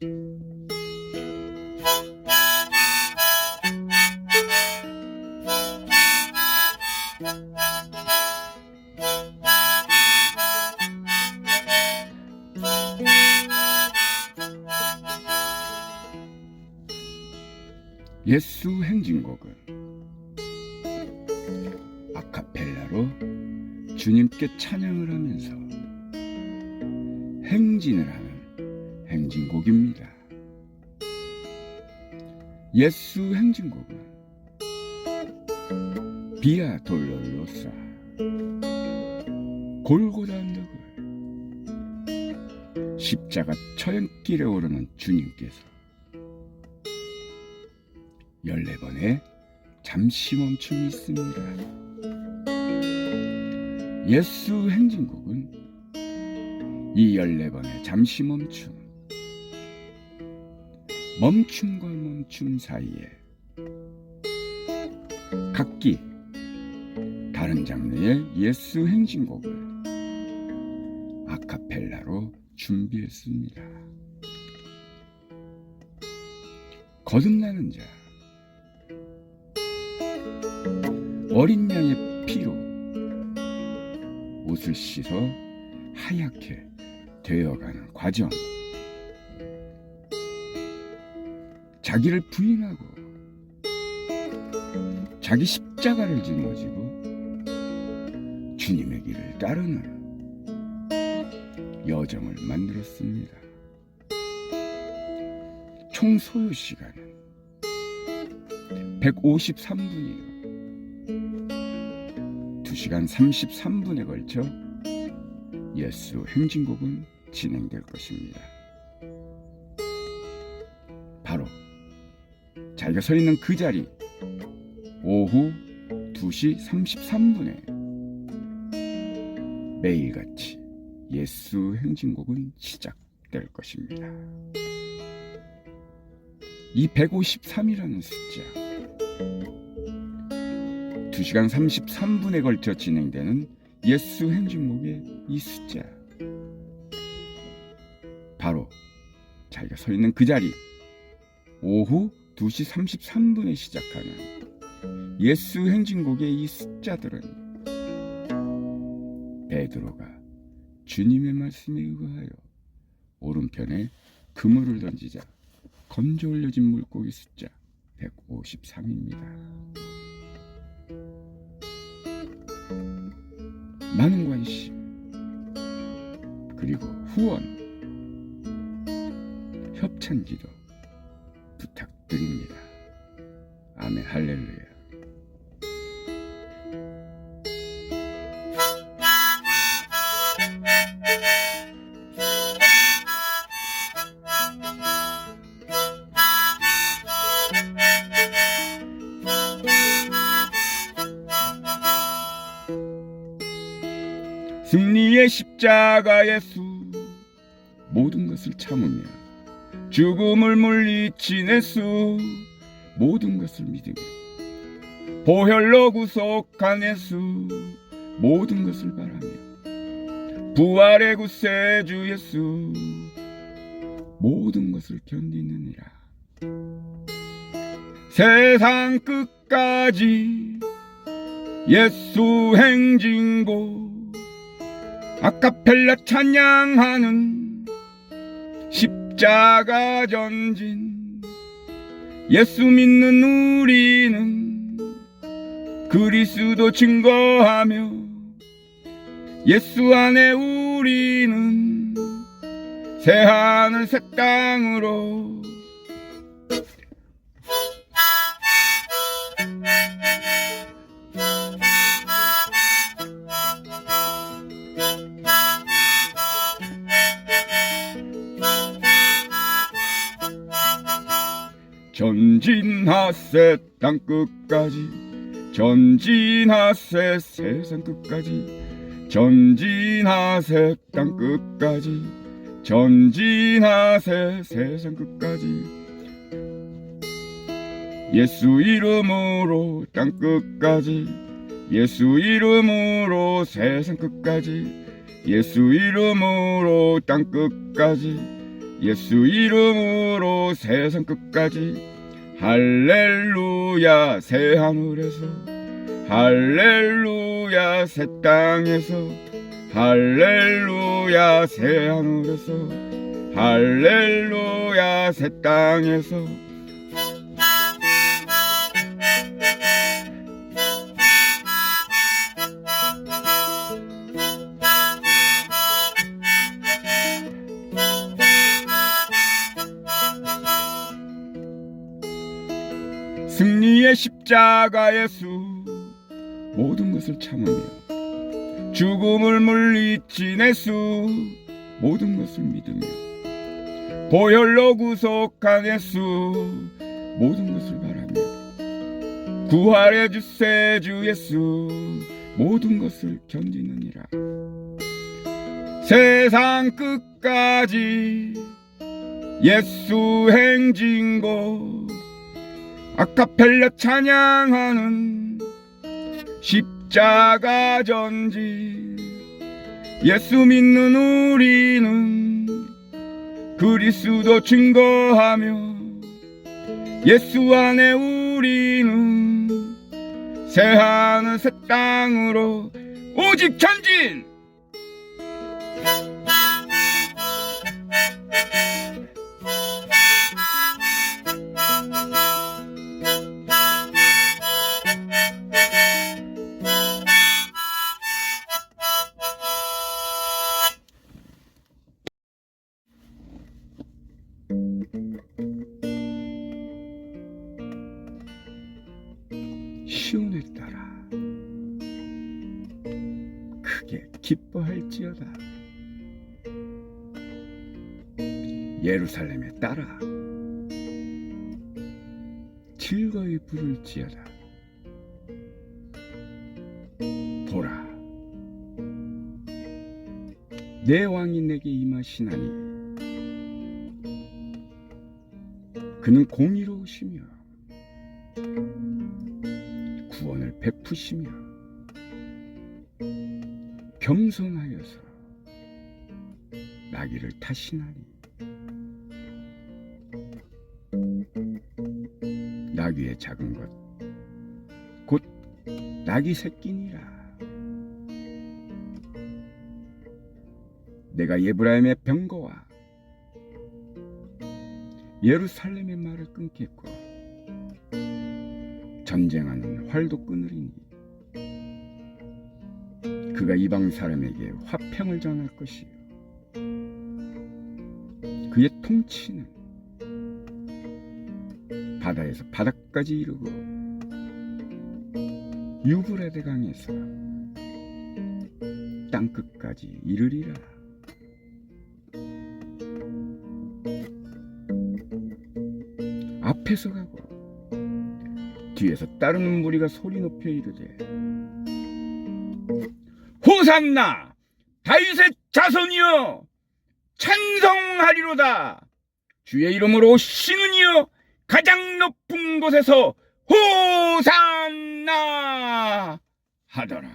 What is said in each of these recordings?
예수 행진곡은 아카펠라로 주님께 찬양을 하면서 행진을 하는 행진곡입니다. 예수 행진곡은 비아 돌로로사 골고다 언덕을 십자가 처형길에 오르는 주님께서 14번의 잠시 멈춤이 있습니다. 예수 행진곡은 이 14번의 잠시 멈춤, 멈춤과 멈춤 사이에 각기 다른 장르의 예수 행진곡을 아카펠라로 준비했습니다. 거듭나는 자, 어린 양의 피로 옷을 씻어 하얗게 되어가는 과정. 자기를 부인하고 자기 십자가를 짊어지고 주님의 길을 따르는 여정을 만들었습니다. 총 소요 시간은 153분이요. 2시간 33분에 걸쳐 예수 행진곡은 진행될 것입니다. 바로 자기가 서 있는 그 자리. 오후 2시 33분에 매일같이 예수 행진곡은 시작될 것입니다. 이 153이라는 숫자. 2시간 33분에 걸쳐 진행되는 예수 행진곡의 이 숫자. 바로 자기가 서 있는 그 자리. 오후 2시 33분에 시작하는 예수 행진곡의 이 숫자들은 베드로가 주님의 말씀에 의거하여 오른편에 그물을 던지자 건져 올려진 물고기 숫자 153입니다. 많은 관심 그리고 후원 협찬 기도 부탁 드립니다. 아멘 할렐루야. 승리의 십자가 예수 모든 것을 참으며 죽음을 물리친 예수. 모든 것을 믿으며 보혈로 구속한 예수. 모든 것을 바라며 부활의 구세주 예수. 모든 것을 견디느니라. 세상 끝까지 예수 행진곡 아카펠라 찬양하는 십 자가 전진. 예수 믿는 우리는 그리스도 증거하며 예수 안에 우리는 새하늘 새 땅으로 전진하세 땅 끝까지. 전진하세 세상 끝까지. 전진하세 땅 끝까지. 전진하세 세상 끝까지. 예수 이름으로 땅 끝까지. 예수 이름으로 세상 끝까지. 예수 이름으로 땅 끝까지 예수 이름으로 세상 끝까지 할렐루야 새 하늘에서 할렐루야 새 땅에서 할렐루야 새 하늘에서 할렐루야 새 땅에서 승리의 십자가 예수. 모든 것을 참으며 죽음을 물리친 예수. 모든 것을 믿으며 보혈로 구속한 예수. 모든 것을 바라며 구할의 주세 주 예수. 모든 것을 견디느니라. 세상 끝까지 예수 행진고 아카펠라 찬양하는 십자가 전지 예수 믿는 우리는 그리스도 증거하며 예수 안에 우리는 새 하늘 새 땅으로 오직 전진 예루살렘에 따라 즐거이 부를지어다 보라 내 왕이 내게 임하시나니 그는 공의로우시며 구원을 베푸시며 겸손하여서 나귀를 타시나니 나귀의 작은 것. 곧 나귀 새끼니라. 내가 예브라임의 병거와 예루살렘의 말을 끊겠고 전쟁하는 활도 끊으리니 그가 이방 사람에게 화평을 전할 것이요. 그의 통치는 바다에서 바닥까지 이르고 유브라데 강에서 땅 끝까지 이르리라. 앞에서 가고 뒤에서 따르는 무리가 소리 높여 이르되 호산나 다윗의 자손이여 찬성하리로다. 주의 이름으로 이여 가장 높은 곳에서 호산나 하더라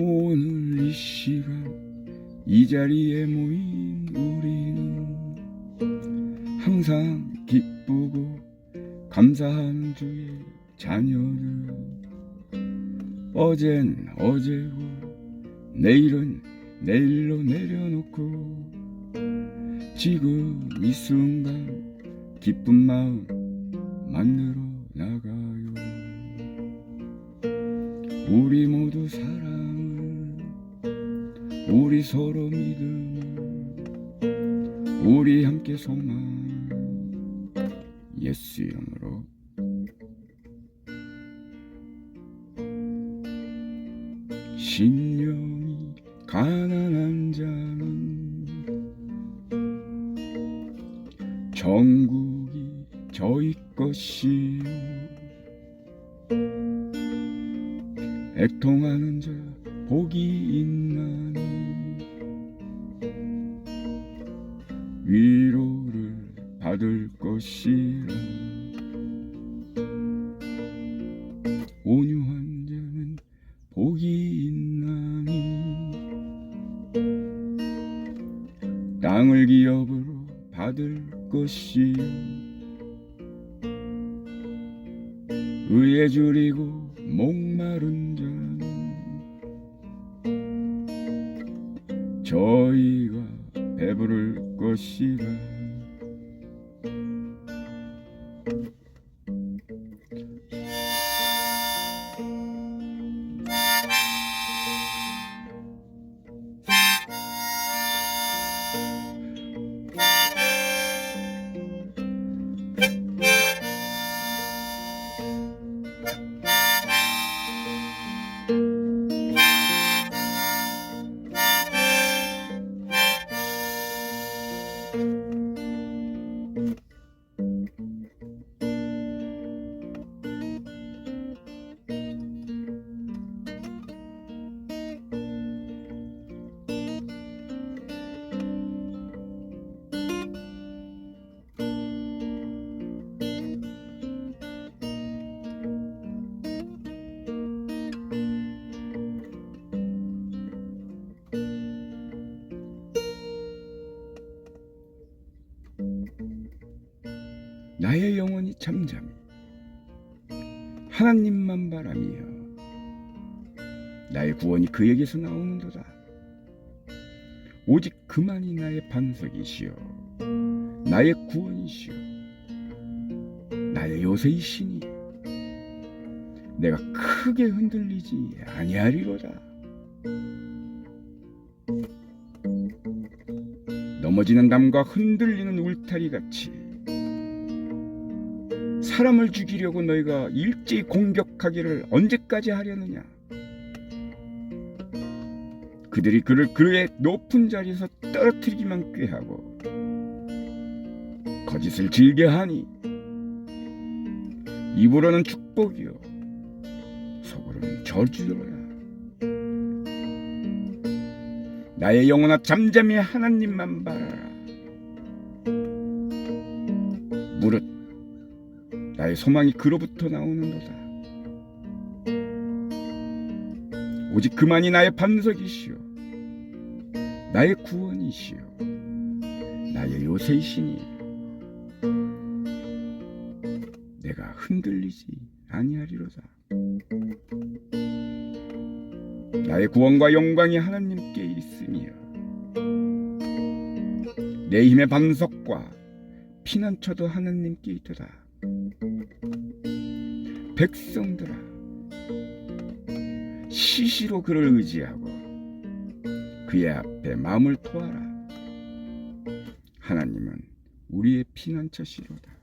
오늘 이 시간 이 자리에 모인 우리는 항상 기쁘고 감사한 주의 자녀들 어젠 어제고 내일은 내일로 내려놓고 지금 이 순간 기쁜 마음 만들어 우리 서로 믿음 우리 함께 소망. 예수 이름으로. 신령이 가난한 자는 전국이 저희 것이 위로를 받을 것이라 잠잠히 하나님만 바라며 나의 구원이 그에게서 나오는도다. 오직 그만이 나의 반석이시여 나의 구원이시여 나의 요새이시니 내가 크게 흔들리지 아니하리로다. 넘어지는 담과 흔들리는 울타리 같이 사람을 죽이려고 너희가 일제히 공격하기를 언제까지 하려느냐? 그들이 그를 그의 높은 자리에서 떨어뜨리기만 꾀하고 거짓을 즐겨 하니 입으로는 축복이요 속으로는 저주로야. 나의 영혼아 잠잠히 하나님만 바라라. 무릇 나의 소망이 그로부터 나오는도다. 오직 그만이 나의 반석이시요, 나의 구원이시요, 나의 요새이시니 내가 흔들리지 아니하리로다. 나의 구원과 영광이 하나님께 있으며 내 힘의 반석과 피난처도 하나님께 있도다. 백성들아 시시로 그를 의지하고 그의 앞에 마음을 토하라. 하나님은 우리의 피난처시로다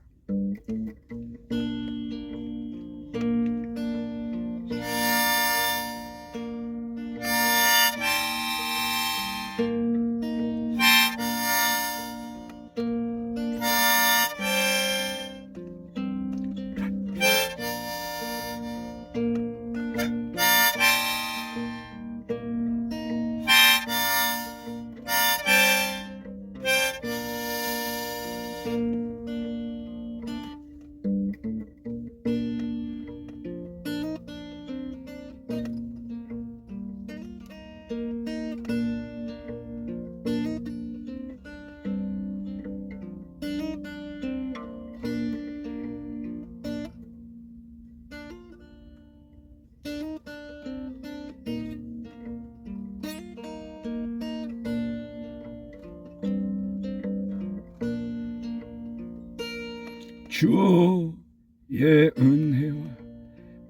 주의 은혜와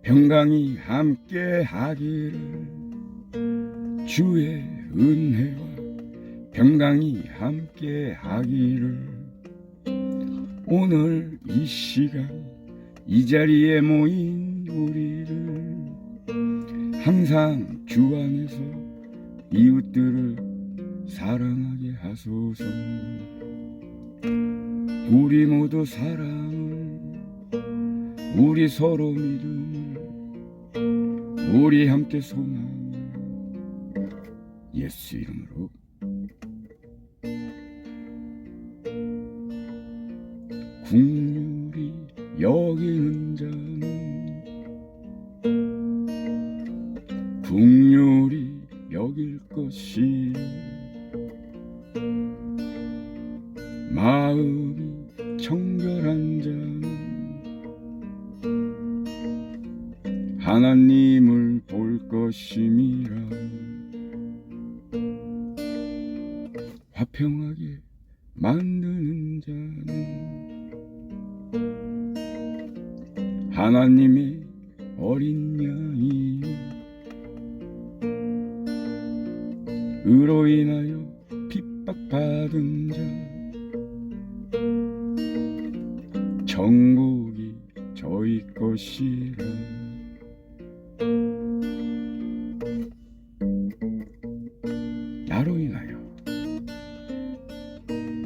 평강이 함께 하기를. 주의 은혜와 평강이 함께 하기를. 오늘 이 시간 이 자리에 모인 우리를 항상 주 안에서 이웃들을 사랑하게 하소서. 우리 모두 사랑을 우리 서로 믿음을 우리 함께 소망을 예수 이름으로. 국률이 여기는 자는 국률이 여길 것이 화평하게 만드는 자는 하나님의 어린 양이 의로 인하여 핍박받은 자. 천국이 저희 것이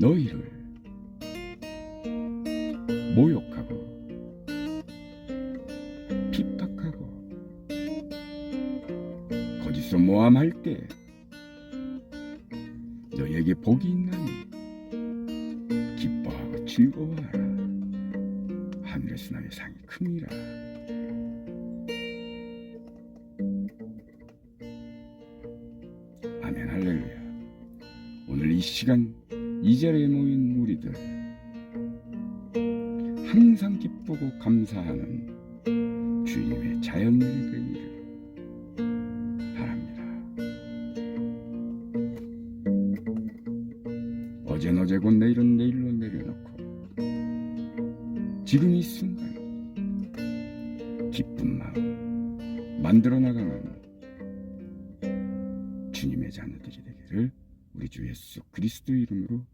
너희를 모욕하고 핍박하고 거짓으로 모함할 때 너희에게 복이 있나 항상 기쁘고 감사하는 주님의 되기를 바랍니다. 어젠 어제고 내일은 내일로 내려놓고 지금 이 순간 기쁜 마음 만들어 나가는 주님의 자녀들이 되기를 우리 주 예수 그리스도 이름으로.